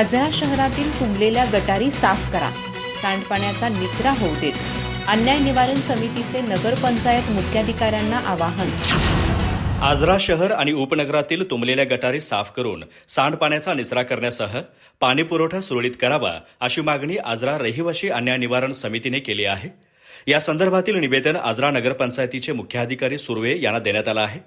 आजरा शहरातील तुंबलेल्या गटारी साफ करा. सांडपाण्याचा निचरा होऊ देत. अन्याय निवारण समितीचे नगरपंचायत मुख्याधिकाऱ्यांना आवाहन. आजरा शहर आणि उपनगरातील तुंबलेल्या गटारी साफ करून सांडपाण्याचा निचरा करण्यासह पाणीपुरवठा सुरळीत करावा अशी मागणी आजरा रहिवाशी अन्याय निवारण समितीने केली आहे. या संदर्भातील निवेदन आजरा नगरपंचायतीचे मुख्याधिकारी सुर्वे यांना देण्यात आलं आहे.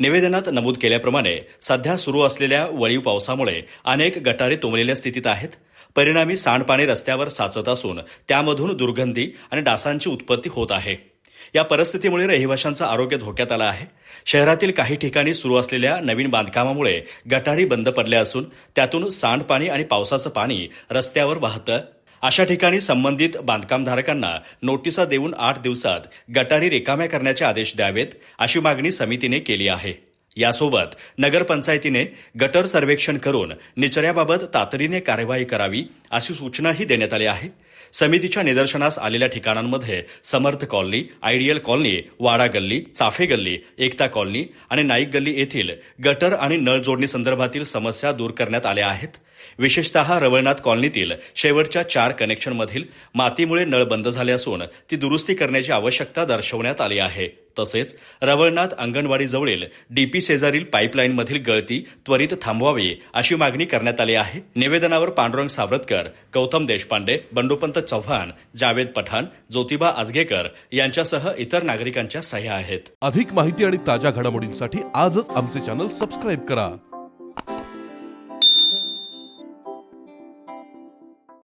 निवेदनात नमूद केल्याप्रमाणे सध्या सुरू असलेल्या वळीव पावसामुळे अनेक गटारे तुंबलेल्या स्थितीत आहेत. परिणामी सांडपाणी रस्त्यावर साचत असून त्यामधून दुर्गंधी आणि डासांची उत्पत्ती होत आहे. या परिस्थितीमुळे रहिवाशांचं आरोग्य धोक्यात आलं आहे. शहरातील काही ठिकाणी सुरू असलेल्या नवीन बांधकामामुळे गटारी बंद पडल्या असून त्यातून सांडपाणी आणि पावसाचं पाणी रस्त्यावर वाहतं अशा ठिकाणी संबंधित बांधकामधारकांना नोटिसा देऊन आठ दिवसात गटारी रिकाम्या करण्याचे आदेश द्यावेत अशी मागणी समितीने केली आहे. यासोबत नगरपंचायतीने गटर सर्वेक्षण करून निचऱ्याबाबत तातडीने कार्यवाही करावी अशी सूचनाही देण्यात आली आहे. समितीच्या निदर्शनास आलेल्या ठिकाणांमध्ये समर्थ कॉलनी आयडियल कॉलनी वाडा गल्ली चाफे गल्ली एकता कॉलनी आणि नाईक गल्ली येथील गटर आणि नळ जोडणी संदर्भातील समस्या दूर करण्यात आल्या आहेत. विशेषतः रवळनाथ कॉलनीतील शेवटच्या चार कनेक्शनमधील मातीमुळे नळ बंद झाले असून ती दुरुस्ती करण्याची आवश्यकता दर्शवण्यात आली आहे. तसेच रवळनाथ अंगणवाडीजवळील डीपी शेजारील पाईपलाईनमधील गळती त्वरित थांबवावी अशी मागणी करण्यात आली आहे. निवेदनावर पांडुरंग सावरतकर गौतम देशपांडे बंडोपंत चव्हाण जावेद पठाण ज्योतिबा आजगेकर यांच्यासह इतर नागरिकांच्या सह्या आहेत. अधिक माहिती आणि ताज्या घडामोडींसाठी आजच आमचे चॅनल सबस्क्राईब करा.